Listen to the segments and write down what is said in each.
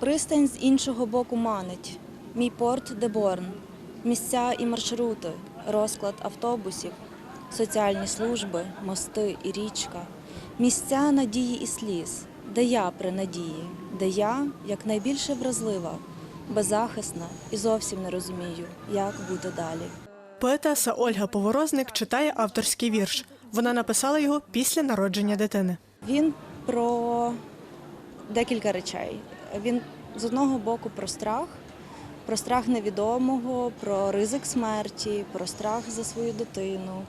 Пристань з іншого боку манить. Мій порт Деборн, місця і маршрути, розклад автобусів, соціальні служби, мости і річка, місця надії і сліз, де я при надії, де я якнайбільше вразлива, беззахисна і зовсім не розумію, як бути далі. Поетеса Ольга Поворозник читає авторський вірш. Вона написала його після народження дитини. Він про декілька речей. Він з одного боку про страх, про страх невідомого, про ризик смерті, про страх за свою дитину.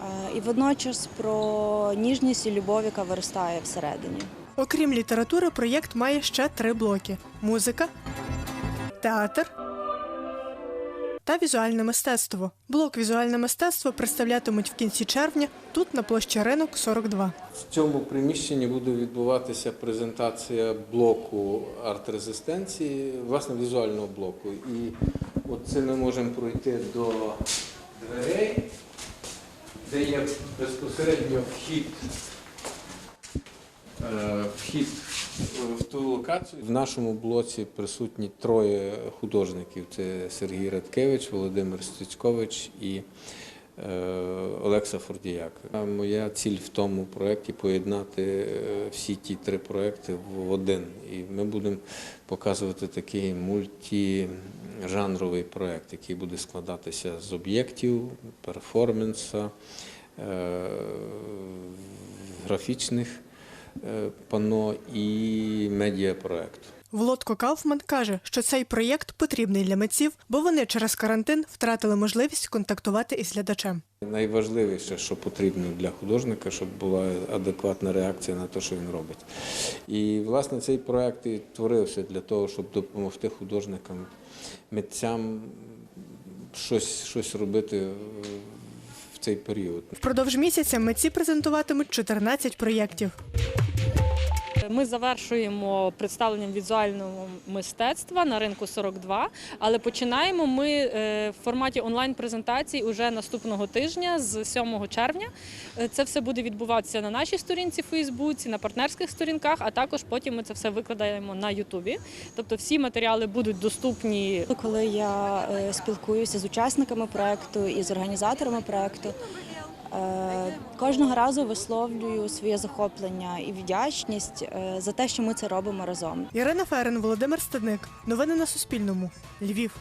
Е, І водночас про ніжність і любов, яка виростає всередині. Окрім літератури, проєкт має ще три блоки: музика, театр та візуальне мистецтво. Блок візуальне мистецтво представлятимуть в кінці червня тут на площі ринок 42. В цьому приміщенні буде відбуватися презентація блоку арт-резистенції, власне, візуального блоку. І от це ми можемо пройти до дверей, де є безпосередньо вхід. е, Вхід в ту локацію. В нашому блоці присутні троє художників: це Сергій Радкевич, Володимир Стецькович і е, Олекса Фордіяк. Моя ціль в тому проєкті поєднати е, всі ті три проєкти в один. І ми будемо показувати такий мультижанровий проєкт, який буде складатися з об'єктів, перформанса, е, графічних панно і медіапроєкту. Володко Кауфман каже, що цей проєкт потрібний для митців, бо вони через карантин втратили можливість контактувати із глядачем. Найважливіше, що потрібно для художника, щоб була адекватна реакція на те, що він робить. І, власне, цей проект і творився для того, щоб допомогти художникам, митцям щось, щось робити е, в цей період. Впродовж місяця митці презентуватимуть 14 проєктів. Ми завершуємо представленням візуального мистецтва на ринку 42, але починаємо ми е, в форматі онлайн-презентацій уже наступного тижня з 7 червня. Е, Це все буде відбуватися на нашій сторінці в Фейсбуці, на партнерських сторінках, а також потім ми це все викладаємо на Ютубі. Тобто всі матеріали будуть доступні Коли я е, спілкуюся з учасниками проекту і з організаторами проекту, кожного разу висловлюю своє захоплення і вдячність е, за те, що ми це робимо разом. Ірина Ферен, Володимир Стадник. Новини на Суспільному. Львів.